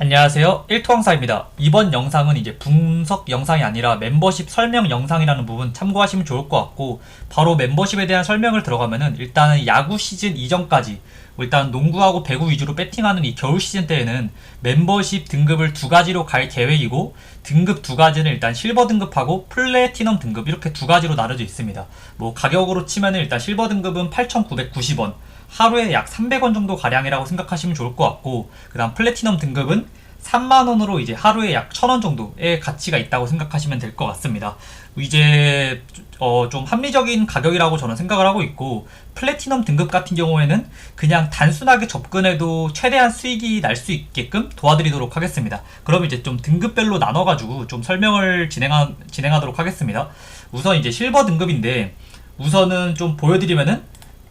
안녕하세요. 일토왕사입니다. 이번 영상은 이제 분석 영상이 아니라 멤버십 설명 영상이라는 부분 참고하시면 좋을 것 같고 바로 멤버십에 대한 설명을 들어가면은 일단은 야구 시즌 이전까지 뭐 일단 농구하고 배구 위주로 배팅하는 이 겨울 시즌 때에는 멤버십 등급을 두 가지로 갈 계획이고 등급 두 가지는 일단 실버 등급하고 플래티넘 등급 이렇게 두 가지로 나눠져 있습니다. 뭐 가격으로 치면은 일단 실버 등급은 8,990원 하루에 약 300원 정도 가량이라고 생각하시면 좋을 것 같고 그 다음 플래티넘 등급은 3만 원으로 이제 하루에 약 1,000원 정도의 가치가 있다고 생각하시면 될 것 같습니다. 이제 어, 좀 합리적인 가격이라고 저는 생각을 하고 있고 플래티넘 등급 같은 경우에는 그냥 단순하게 접근해도 최대한 수익이 날 수 있게끔 도와드리도록 하겠습니다. 그럼 이제 좀 등급별로 나눠가지고 좀 설명을 진행하, 진행하도록 하겠습니다. 우선 이제 실버 등급인데 우선은 좀 보여드리면은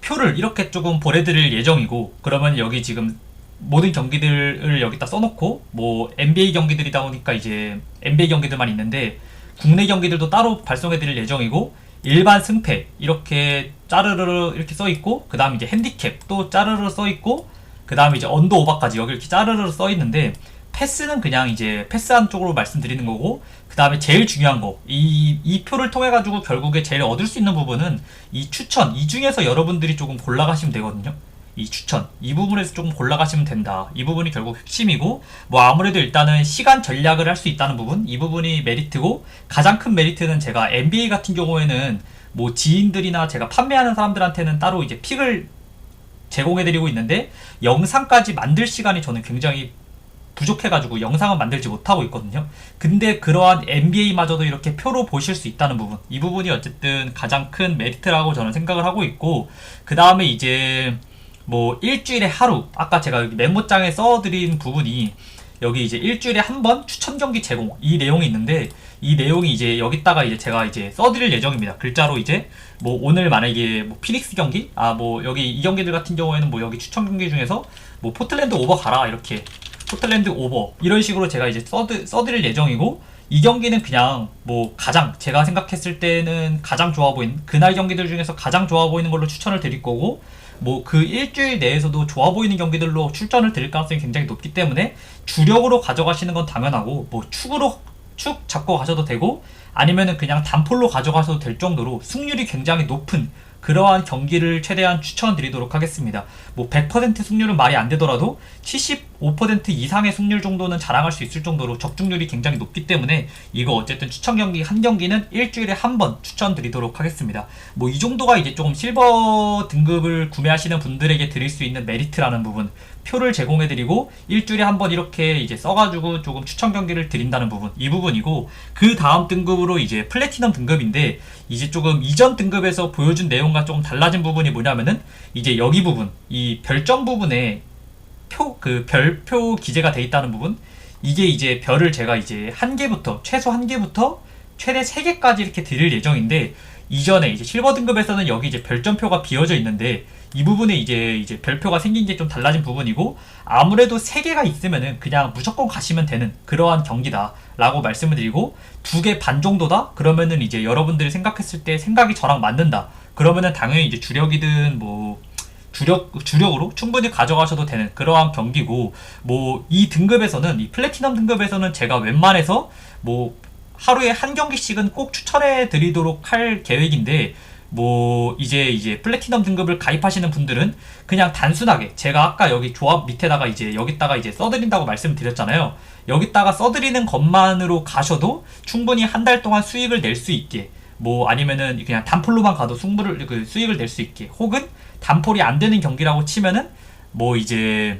표를 이렇게 조금 보내드릴 예정이고 그러면 여기 지금 모든 경기들을 여기다 써놓고 뭐 NBA 경기들이다 보니까 이제 NBA 경기들만 있는데 국내 경기들도 따로 발송해드릴 예정이고 일반 승패 이렇게 짜르르르 이렇게 써 있고 그 다음 이제 핸디캡 또 짜르르 써 있고 그 다음 이제 언더 오버까지 여기 이렇게 짜르르 써 있는데 패스는 그냥 이제 패스한 쪽으로 말씀드리는 거고 그 다음에 제일 중요한 거이 이 표를 통해 가지고 결국에 제일 얻을 수 있는 부분은 이 추천 이 중에서 여러분들이 조금 골라가시면 되거든요. 이 추천 이 부분에서 조금 골라가시면 된다. 이 부분이 결국 핵심이고 뭐 아무래도 일단은 시간 전략을 할 수 있다는 부분 이 부분이 메리트고 가장 큰 메리트는 제가 NBA 같은 경우에는 뭐 지인들이나 제가 판매하는 사람들한테는 따로 이제 픽을 제공해드리고 있는데 영상까지 만들 시간이 저는 굉장히 부족해가지고 영상은 만들지 못하고 있거든요. 근데 그러한 NBA마저도 이렇게 표로 보실 수 있다는 부분, 이 부분이 어쨌든 가장 큰 메리트라고 저는 생각을 하고 있고, 그 다음에 이제 뭐 일주일에 하루, 아까 제가 여기 메모장에 써드린 부분이 여기 이제 일주일에 한 번 추천 경기 제공 이 내용이 있는데 이 내용이 이제 여기다가 이제 제가 이제 써드릴 예정입니다. 글자로 이제 뭐 오늘 만약에 뭐 피닉스 경기 아 뭐 여기 이 경기들 같은 경우에는 뭐 여기 추천 경기 중에서 뭐 포틀랜드 오버 가라 이렇게 포틀랜드 오버 이런 식으로 제가 이제 써드, 써드릴 예정이고 이 경기는 그냥 뭐 가장 제가 생각했을 때는 가장 좋아 보이는 그날 경기들 중에서 가장 좋아 보이는 걸로 추천을 드릴 거고 뭐 그 일주일 내에서도 좋아 보이는 경기들로 출전을 드릴 가능성이 굉장히 높기 때문에 주력으로 가져가시는 건 당연하고 뭐 축으로 축 잡고 가셔도 되고 아니면은 그냥 단폴로 가져가셔도 될 정도로 승률이 굉장히 높은 그러한 경기를 최대한 추천드리도록 하겠습니다. 뭐 100% 승률은 말이 안 되더라도 75% 이상의 승률 정도는 자랑할 수 있을 정도로 적중률이 굉장히 높기 때문에 이거 어쨌든 추천 경기 한 경기는 일주일에 한 번 추천드리도록 하겠습니다. 뭐 이 정도가 이제 조금 실버 등급을 구매하시는 분들에게 드릴 수 있는 메리트라는 부분 표를 제공해드리고 일주일에 한 번 이렇게 이제 써가지고 조금 추천 경기를 드린다는 부분 이 부분이고 그 다음 등급으로 이제 플래티넘 등급인데 이제 조금 이전 등급에서 보여준 내용과 조금 달라진 부분이 뭐냐면은 이제 여기 부분 이 별점 부분에 표 그 별표 기재가 돼 있다는 부분. 이게 이제 별을 제가 이제 한 개부터 최소 한 개부터 최대 세 개까지 이렇게 드릴 예정인데 이전에 이제 실버 등급에서는 여기 이제 별점표가 비어져 있는데 이 부분에 이제 이제 별표가 생긴 게 좀 달라진 부분이고 아무래도 세 개가 있으면은 그냥 무조건 가시면 되는 그러한 경기다라고 말씀을 드리고 두개반 정도다? 그러면은 이제 여러분들이 생각했을 때 생각이 저랑 맞는다. 그러면은 당연히 이제 주력이든 뭐 주력 주력으로 충분히 가져가셔도 되는 그러한 경기고 뭐 이 등급에서는 이 플래티넘 등급에서는 제가 웬만해서 뭐 하루에 한 경기씩은 꼭 추천해 드리도록 할 계획인데 뭐 이제 이제 플래티넘 등급을 가입하시는 분들은 그냥 단순하게 제가 아까 여기 조합 밑에다가 이제 여기다가 이제 써드린다고 말씀드렸잖아요. 여기다가 써드리는 것만으로 가셔도 충분히 한 달 동안 수익을 낼 수 있게 뭐 아니면은 그냥 단폴로만 가도 승부를 그 수익을 낼 수 있게 혹은 단폴이 안 되는 경기라고 치면은 뭐 이제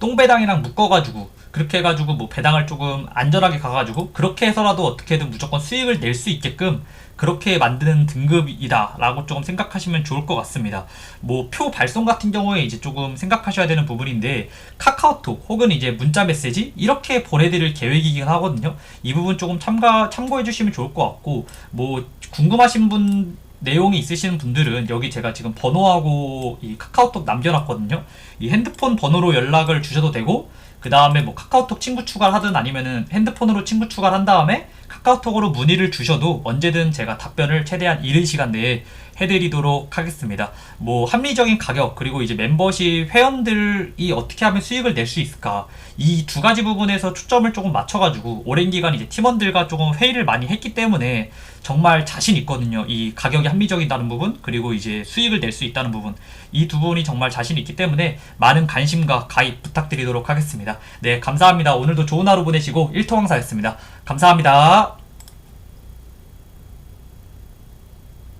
똥배당이랑 묶어가지고 그렇게 해가지고 뭐 배당을 조금 안전하게 가가지고 그렇게 해서라도 어떻게든 무조건 수익을 낼 수 있게끔 그렇게 만드는 등급이다라고 조금 생각하시면 좋을 것 같습니다. 뭐 표 발송 같은 경우에 이제 조금 생각하셔야 되는 부분인데 카카오톡 혹은 이제 문자 메시지 이렇게 보내드릴 계획이긴 하거든요. 이 부분 조금 참가 참고해 주시면 좋을 것 같고 뭐 궁금하신 분 내용이 있으신 분들은 여기 제가 지금 번호하고 이 카카오톡 남겨놨거든요. 이 핸드폰 번호로 연락을 주셔도 되고 그 다음에 뭐 카카오톡 친구 추가를 하든 아니면은 핸드폰으로 친구 추가를 한 다음에 카카오톡으로 문의를 주셔도 언제든 제가 답변을 최대한 이른 시간 내에 해드리도록 하겠습니다. 뭐 합리적인 가격 그리고 이제 멤버십 회원들이 어떻게 하면 수익을 낼 수 있을까 이 두 가지 부분에서 초점을 조금 맞춰가지고 오랜 기간 이제 팀원들과 조금 회의를 많이 했기 때문에 정말 자신 있거든요. 이 가격이 합리적이다는 부분 그리고 이제 수익을 낼 수 있다는 부분 이 두 부분이 정말 자신 있기 때문에 많은 관심과 가입 부탁드리도록 하겠습니다. 네 감사합니다. 오늘도 좋은 하루 보내시고 일통왕사였습니다. 감사합니다.